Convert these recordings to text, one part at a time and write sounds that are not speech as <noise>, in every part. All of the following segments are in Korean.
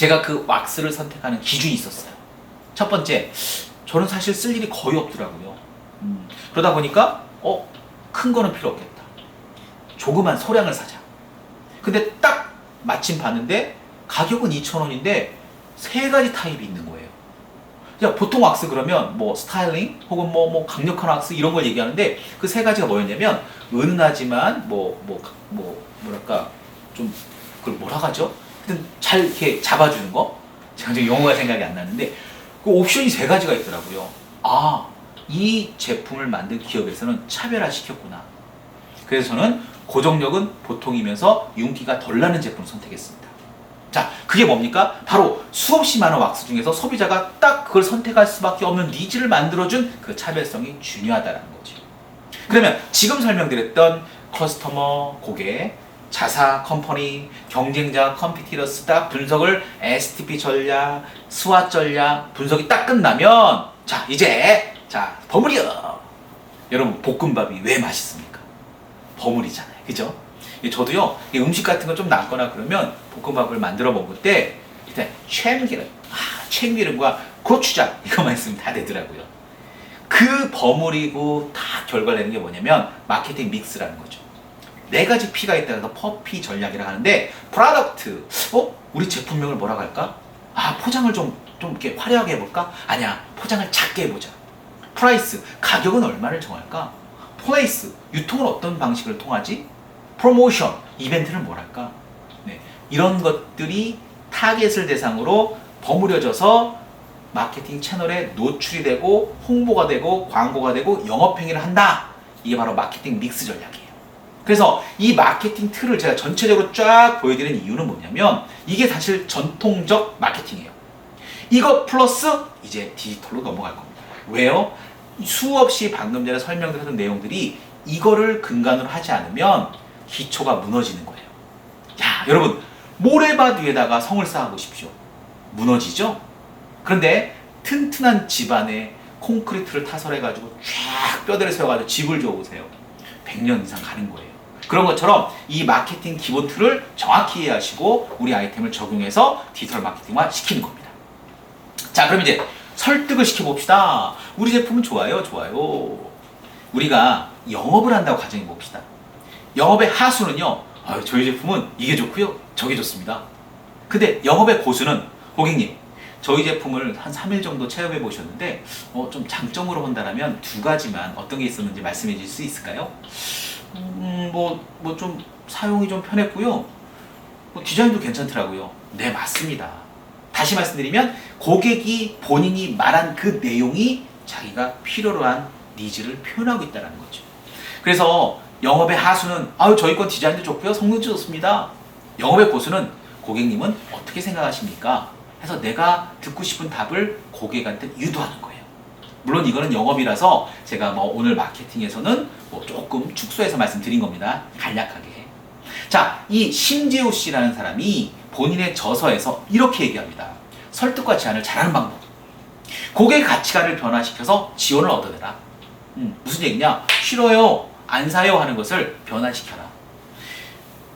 제가 그 왁스를 선택하는 기준이 있었어요. 첫 번째, 저는 사실 쓸 일이 거의 없더라고요. 음, 그러다 보니까 어, 큰 거는 필요 없겠다. 조그만 소량을 사자. 근데 딱 마침 봤는데 가격은 2,000원인데 세 가지 타입이 있는 거예요. 야, 보통 왁스 그러면 뭐 스타일링 혹은 뭐, 뭐 강력한 왁스 이런 걸 얘기하는데 그 세 가지가 뭐였냐면 은은하지만 뭐, 뭐, 뭐, 뭐랄까 좀 그걸 뭐라 하죠? 하여튼 잘 이렇게 잡아주는 거? 제가 용어가 생각이 안 나는데 그 옵션이 세 가지가 있더라고요. 아, 이 제품을 만든 기업에서는 차별화 시켰구나. 그래서 저는 고정력은 보통이면서 윤기가 덜 나는 제품을 선택했습니다. 자, 그게 뭡니까? 바로 수없이 많은 왁스 중에서 소비자가 딱 그걸 선택할 수밖에 없는 니즈를 만들어준 그 차별성이 중요하다는 거죠. 그러면 지금 설명드렸던 커스터머, 고객, 자사, 컴퍼니, 경쟁자, 컴피티러스 딱 분석을 STP 전략, 스왓 전략 분석이 딱 끝나면 자, 이제 자, 버무려! 여러분, 볶음밥이 왜 맛있습니까? 버무리잖아요. 그죠? 예, 저도요, 이 음식 같은 거 좀 남거나 그러면 볶음밥을 만들어 먹을 때 일단 참기름, 아, 참기름과 고추장 <laughs> 이거만 있으면 다 되더라고요. 그 버무리고 다 결과 내는 게 뭐냐면 마케팅 믹스라는 거죠. 네 가지 P가 있다고 퍼피 전략이라 하는데 프로덕트, 어? 우리 제품명을 뭐라고 할까? 아, 포장을 좀, 좀 이렇게 화려하게 해볼까? 아니야, 포장을 작게 해보자. 프라이스, 가격은 얼마를 정할까? 플레이스, 유통을 어떤 방식을 통하지? 프로모션, 이벤트는 뭐랄까? 네, 이런 것들이 타겟을 대상으로 버무려져서 마케팅 채널에 노출이 되고 홍보가 되고 광고가 되고 영업행위를 한다. 이게 바로 마케팅 믹스 전략이에요. 그래서 이 마케팅 틀을 제가 전체적으로 쫙 보여드리는 이유는 뭐냐면 이게 사실 전통적 마케팅이에요. 이거 플러스 이제 디지털로 넘어갈 겁니다. 왜요? 수없이 방금 전에 설명드렸던 내용들이 이거를 근간으로 하지 않으면 기초가 무너지는 거예요. 야, 여러분, 모래밭 위에다가 성을 쌓아보십시오. 무너지죠? 그런데 튼튼한 집안에 콘크리트를 타설해가지고 쫙 뼈대를 세워가지고 집을 지어보세요. 100년 이상 가는 거예요. 그런 것처럼 이 마케팅 기본 틀을 정확히 이해하시고 우리 아이템을 적용해서 디지털 마케팅화 시키는 겁니다. 자, 그럼 이제 설득을 시켜봅시다. 우리 제품은 좋아요, 좋아요. 우리가 영업을 한다고 가정해 봅시다. 영업의 하수는요, 아유, 저희 제품은 이게 좋고요, 저게 좋습니다. 근데 영업의 고수는 고객님, 저희 제품을 한 3일 정도 체험해 보셨는데, 어, 좀 장점으로 본다면 두 가지만 어떤 게 있었는지 말씀해 주실 수 있을까요? 음, 뭐, 뭐좀 사용이 좀 편했고요. 뭐 디자인도 괜찮더라고요. 네, 맞습니다. 다시 말씀드리면 고객이 본인이 말한 그 내용이 자기가 필요로 한 니즈를 표현하고 있다는 거죠. 그래서 영업의 하수는 아유 저희 건 디자인도 좋고요 성능도 좋습니다. 영업의 고수는 고객님은 어떻게 생각하십니까? 해서 내가 듣고 싶은 답을 고객한테 유도하는 거예요. 물론 이거는 영업이라서 제가 뭐 오늘 마케팅에서는 뭐 조금 축소해서 말씀드린 겁니다. 간략하게. 자, 이 심재호 씨라는 사람이 본인의 저서에서 이렇게 얘기합니다. 설득과 제안을 잘하는 방법. 고객 가치관을 변화시켜서 지원을 얻어내라. 음, 무슨 얘기냐? 싫어요, 안 사요 하는 것을 변화시켜라.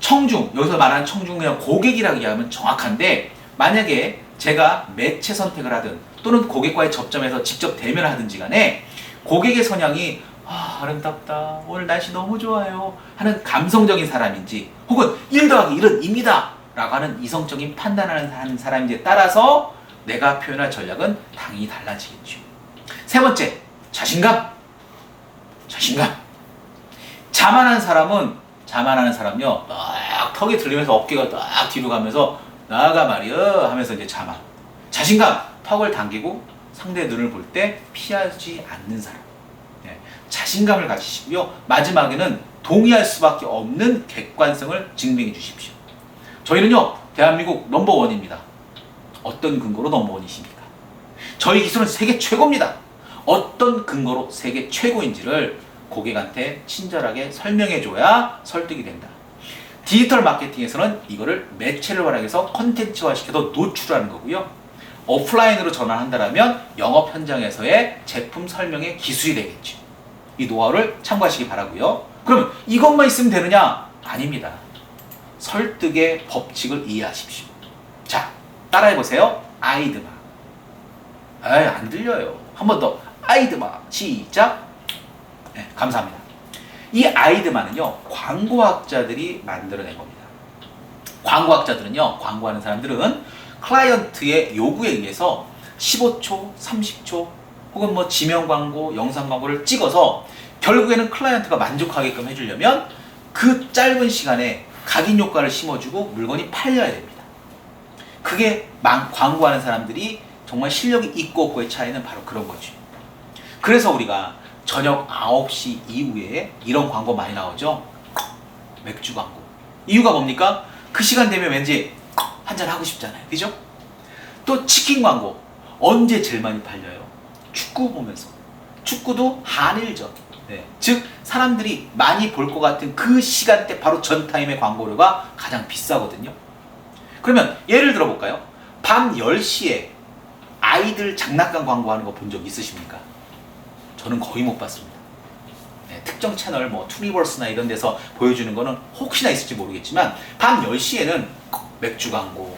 청중, 여기서 말하는 청중 그냥 고객이라고 얘기하면 정확한데 만약에 제가 매체 선택을 하든 또는 고객과의 접점에서 직접 대면을 하든지 간에 고객의 성향이 아, 아름답다. 오늘 날씨 너무 좋아요. 하는 감성적인 사람인지 혹은 1 더하기 1은 입니다. 라고 하는 이성적인 판단하는 하는 사람인지에 따라서 내가 표현할 전략은 당연히 달라지겠죠. 세 번째, 자신감. 자신감. 자만한 사람은 자만하는 사람요. 딱 턱이 들리면서 어깨가 딱 뒤로 가면서 나가 말이야 하면서 이제 자만. 자신감. 턱을 당기고 상대 눈을 볼 때 피하지 않는 사람. 네, 자신감을 가지시고요. 마지막에는 동의할 수밖에 없는 객관성을 증명해 주십시오. 저희는요, 대한민국 넘버원입니다. 어떤 근거로 넘버원이십니까? 저희 기술은 세계 최고입니다. 어떤 근거로 세계 최고인지를 고객한테 친절하게 설명해 줘야 설득이 된다. 디지털 마케팅에서는 이거를 매체를 활용해서 컨텐츠화 시켜서 노출하는 거고요. 오프라인으로 전환한다면 영업 현장에서의 제품 설명의 기술이 되겠죠. 이 노하우를 참고하시기 바라고요. 그럼 이것만 있으면 되느냐? 아닙니다. 설득의 법칙을 이해하십시오. 자, 따라해 보세요. 아이드마. 에이, 안 들려요. 한 번 더. 아이드마. 시작. 네, 감사합니다. 이 아이드마는요, 광고학자들이 만들어낸 겁니다. 광고학자들은요, 광고하는 사람들은 클라이언트의 요구에 의해서 15초, 30초, 혹은 뭐 지명 광고, 영상 광고를 찍어서 결국에는 클라이언트가 만족하게끔 해주려면 그 짧은 시간에 각인 효과를 심어주고 물건이 팔려야 됩니다. 그게 망- 광고하는 사람들이 정말 실력이 있고 없고의 차이는 바로 그런 거죠. 그래서 우리가 저녁 9시 이후에 이런 광고 많이 나오죠. 맥주 광고. 이유가 뭡니까? 그 시간 되면 왠지 한잔 하고 싶잖아요. 그죠? 또 치킨 광고. 언제 제일 많이 팔려요? 축구 보면서. 축구도 한일전. 네. 즉 사람들이 많이 볼 것 같은 그 시간대 바로 전 타임의 광고료가 가장 비싸거든요. 그러면 예를 들어 볼까요? 밤 10시에 아이들 장난감 광고하는 거 본 적 있으십니까? 저는 거의 못 봤습니다. 네, 특정 채널 뭐 투니버스나 이런 데서 보여주는 거는 혹시나 있을지 모르겠지만 밤 10시에는 맥주 광고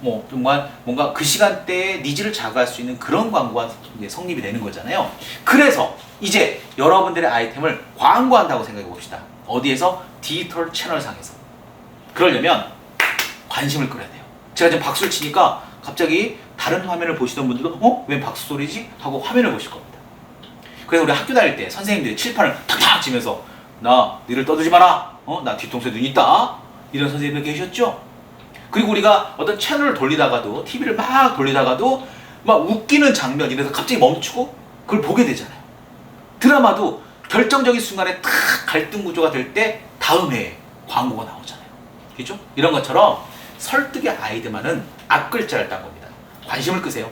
뭐 정말 뭔가 그 시간대에 니즈를 자극할 수 있는 그런 광고가 성립이 되는 거잖아요. 그래서 이제 여러분들의 아이템을 광고한다고 생각해 봅시다. 어디에서? 디지털 채널상에서. 그러려면 관심을 끌어야 돼요. 제가 지금 박수를 치니까 갑자기 다른 화면을 보시던 분들도 어? 왜 박수 소리지? 하고 화면을 보실 겁니다. 그래서 우리 학교 다닐 때 선생님들이 칠판을 탁탁 치면서 나 니를 떠들지 마라. 어? 나 뒤통수에 눈 있다. 이런 선생님들 계셨죠? 그리고 우리가 어떤 채널을 돌리다가도 TV를 막 돌리다가도 막 웃기는 장면 이래서 갑자기 멈추고 그걸 보게 되잖아요. 드라마도 결정적인 순간에 탁 갈등 구조가 될 때 다음에 광고가 나오잖아요. 그죠? 이런 것처럼 설득의 아이드만은 앞글자를 딴 겁니다. 관심을 끄세요.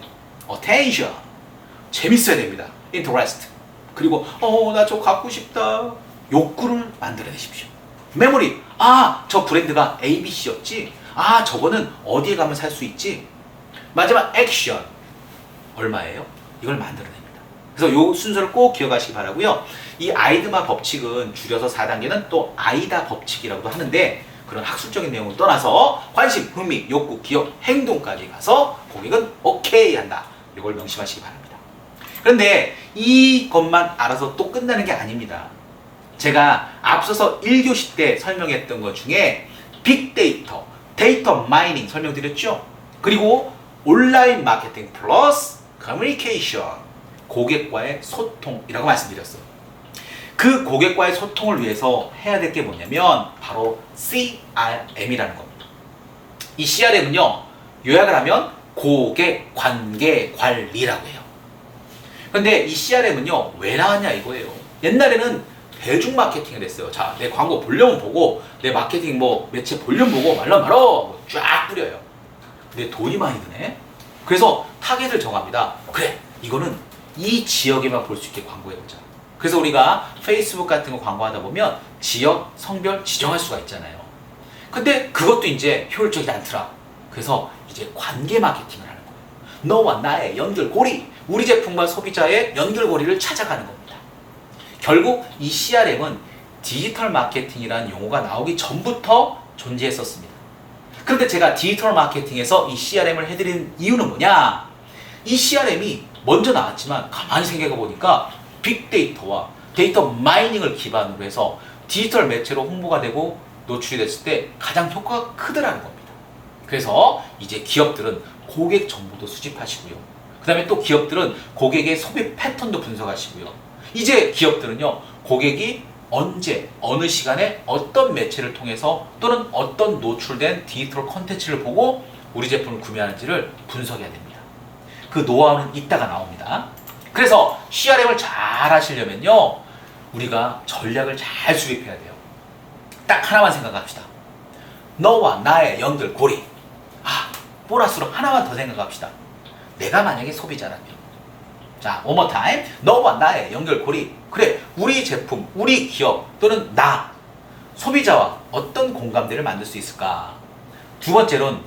attention. 재밌어야 됩니다. interest. 그리고 어 나 저거 갖고 싶다. 욕구를 만들어내십시오. 메모리. 아, 저 브랜드가 ABC였지. 아, 저거는 어디에 가면 살 수 있지. 마지막 액션. 얼마예요? 이걸 만들어냅니다. 그래서 요 순서를 꼭 기억하시기 바라고요. 이 아이드마 법칙은 줄여서 4단계는 또 아이다 법칙이라고도 하는데 그런 학술적인 내용을 떠나서 관심, 흥미, 욕구, 기억, 행동까지 가서 고객은 오케이 한다. 이걸 명심하시기 바랍니다. 그런데 이것만 알아서 또 끝나는 게 아닙니다. 제가 앞서서 1교시 때 설명했던 것 중에 빅데이터, 데이터 마이닝 설명드렸죠? 그리고 온라인 마케팅 플러스 커뮤니케이션, 고객과의 소통이라고 말씀드렸어요. 그 고객과의 소통을 위해서 해야 될 게 뭐냐면 바로 CRM이라는 겁니다. 이 CRM은요, 요약을 하면 고객 관계 관리라고 해요. 근데 이 CRM은요, 왜 나왔냐 이거예요. 옛날에는 대중 마케팅을 했어요. 자, 내 광고 볼륨 보고, 내 마케팅 뭐 매체 볼륨 보고 말라 말어 뭐쫙 뿌려요. 근데 돈이 많이 드네. 그래서 타겟을 정합니다. 그래, 이거는 이 지역에만 볼 수 있게 광고해보자. 그래서 우리가 페이스북 같은 거 광고하다 보면 지역, 성별 지정할 수가 있잖아요. 근데 그것도 이제 효율적이지 않더라. 그래서 이제 관계 마케팅을. 너와 나의 연결고리, 우리 제품과 소비자의 연결고리를 찾아가는 겁니다. 결국 이 CRM은 디지털 마케팅이라는 용어가 나오기 전부터 존재했었습니다. 그런데 제가 디지털 마케팅에서 이 CRM을 해드린 이유는 뭐냐? 이 CRM이 먼저 나왔지만 가만히 생각해 보니까 빅데이터와 데이터 마이닝을 기반으로 해서 디지털 매체로 홍보가 되고 노출이 됐을 때 가장 효과가 크더라는 겁니다. 그래서 이제 기업들은 고객 정보도 수집하시고요. 그 다음에 또 기업들은 고객의 소비 패턴도 분석하시고요. 이제 기업들은요, 고객이 언제, 어느 시간에 어떤 매체를 통해서 또는 어떤 노출된 디지털 컨텐츠를 보고 우리 제품을 구매하는지를 분석해야 됩니다. 그 노하우는 이따가 나옵니다. 그래서 CRM을 잘 하시려면요, 우리가 전략을 잘 수립해야 돼요. 딱 하나만 생각합시다. 너와 나의 연결고리. 아, 보너스로 하나만 더 생각합시다. 내가 만약에 소비자라면. 자, more time. 너와 나의 연결고리. 그래, 우리 제품, 우리 기업 또는 나, 소비자와 어떤 공감대를 만들 수 있을까? 두 번째로는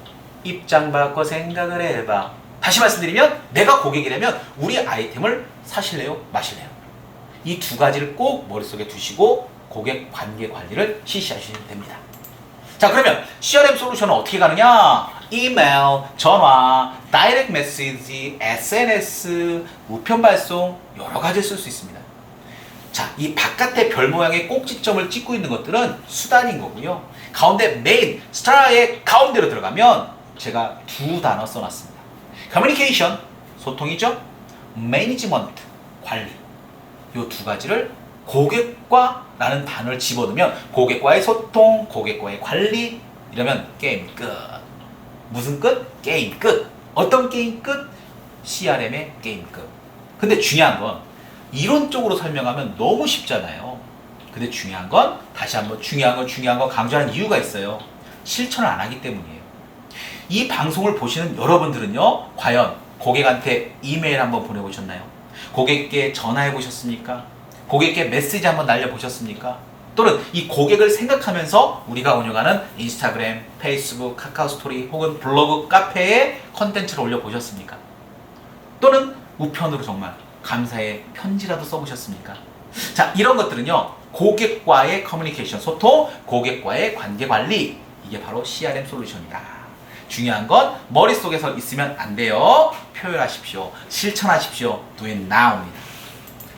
입장 바꿔 생각을 해봐. 다시 말씀드리면 내가 고객이라면 우리 아이템을 사실래요? 마실래요? 이 두 가지를 꼭 머릿속에 두시고 고객 관계 관리를 실시하시면 됩니다. 자 그러면 CRM 솔루션은 어떻게 가느냐? 이메일, 전화, 다이렉트 메시지, SNS, 우편 발송 여러 가지 쓸 수 있습니다. 자, 이 바깥에 별 모양의 꼭지점을 찍고 있는 것들은 수단인 거고요. 가운데 메인, 스타의 가운데로 들어가면 제가 두 단어 써놨습니다. 커뮤니케이션, 소통이죠. 매니지먼트, 관리. 이 두 가지를 고객과 라는 단어를 집어넣으면 고객과의 소통, 고객과의 관리 이러면 게임 끝. 무슨 끝? 게임 끝. 어떤 게임 끝? CRM의 게임 끝. 근데 중요한 건 이론적으로 설명하면 너무 쉽잖아요. 근데 중요한 건 다시 한번 중요한 건 중요한 건 강조하는 이유가 있어요. 실천을 안 하기 때문이에요. 이 방송을 보시는 여러분들은요, 과연 고객한테 이메일 한번 보내보셨나요? 고객께 전화해 보셨습니까? 고객께 메시지 한번 날려 보셨습니까? 또는 이 고객을 생각하면서 우리가 운영하는 인스타그램, 페이스북, 카카오 스토리 혹은 블로그, 카페에 컨텐츠를 올려보셨습니까? 또는 우편으로 정말 감사의 편지라도 써보셨습니까? 자, 이런 것들은요, 고객과의 커뮤니케이션, 소통, 고객과의 관계 관리, 이게 바로 CRM 솔루션이다. 중요한 건 머릿속에서 있으면 안 돼요. 표현하십시오. 실천하십시오. Do it now입니다.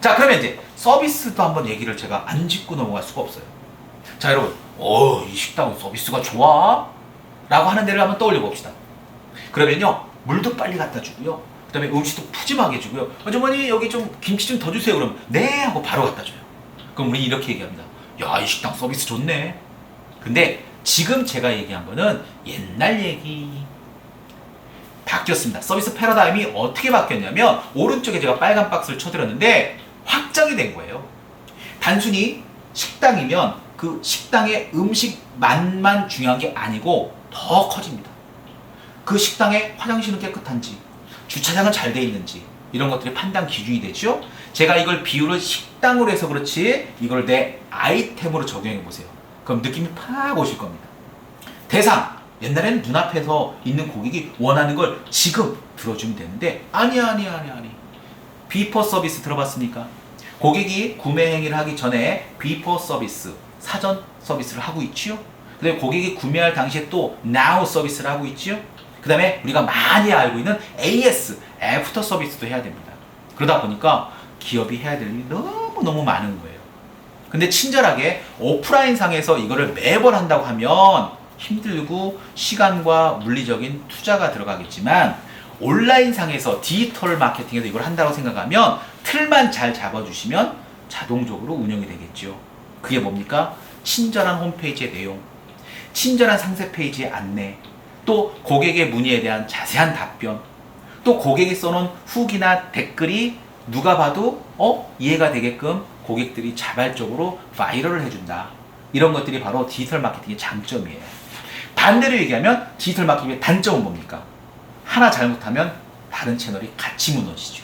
자, 그러면 이제 서비스도 한번 얘기를 제가 안 짚고 넘어갈 수가 없어요. 자, 여러분, 어, 이 식당은 서비스가 좋아? 라고 하는 데를 한번 떠올려 봅시다. 그러면요, 물도 빨리 갖다 주고요. 그 다음에 음식도 푸짐하게 주고요. 아주머니, 여기 좀 김치 좀 더 주세요. 그럼, 네! 하고 바로 갖다 줘요. 그럼 우리 이렇게 얘기합니다. 야, 이 식당 서비스 좋네. 근데 지금 제가 얘기한 거는 옛날 얘기. 바뀌었습니다. 서비스 패러다임이 어떻게 바뀌었냐면 오른쪽에 제가 빨간 박스를 쳐드렸는데 확장이 된 거예요. 단순히 식당이면 그 식당의 음식 맛만 중요한 게 아니고 더 커집니다. 그 식당의 화장실은 깨끗한지, 주차장은 잘 돼 있는지 이런 것들이 판단 기준이 되죠. 제가 이걸 비유를 식당으로 해서 그렇지 이걸 내 아이템으로 적용해 보세요. 그럼 느낌이 팍 오실 겁니다. 대상 옛날에는 눈앞에서 있는 고객이 원하는 걸 지금 들어주면 되는데 아니 아니 아니 아니 비포 서비스 들어봤습니까? 고객이 구매 행위를 하기 전에 비포 서비스 사전 서비스를 하고 있지요. 그다음에 고객이 구매할 당시에 또 now 서비스를 하고 있지요. 그다음에 우리가 많이 알고 있는 AS 애프터 서비스도 해야 됩니다. 그러다 보니까 기업이 해야 될 일이 너무 너무 많은 거예요. 근데 친절하게 오프라인 상에서 이거를 매번 한다고 하면 힘들고 시간과 물리적인 투자가 들어가겠지만 온라인 상에서 디지털 마케팅에서 이걸 한다고 생각하면 틀만 잘 잡아주시면 자동적으로 운영이 되겠죠. 그게 뭡니까? 친절한 홈페이지의 내용, 친절한 상세 페이지의 안내, 또 고객의 문의에 대한 자세한 답변, 또 고객이 써놓은 후기나 댓글이 누가 봐도 어 이해가 되게끔 고객들이 자발적으로 바이럴을 해준다. 이런 것들이 바로 디지털 마케팅의 장점이에요. 반대로 얘기하면 디지털 마케팅의 단점은 뭡니까? 하나 잘못하면 다른 채널이 같이 무너지죠.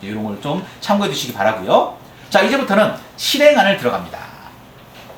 이런 걸 좀 참고해 주시기 바라고요. 자 이제부터는 실행안을 들어갑니다.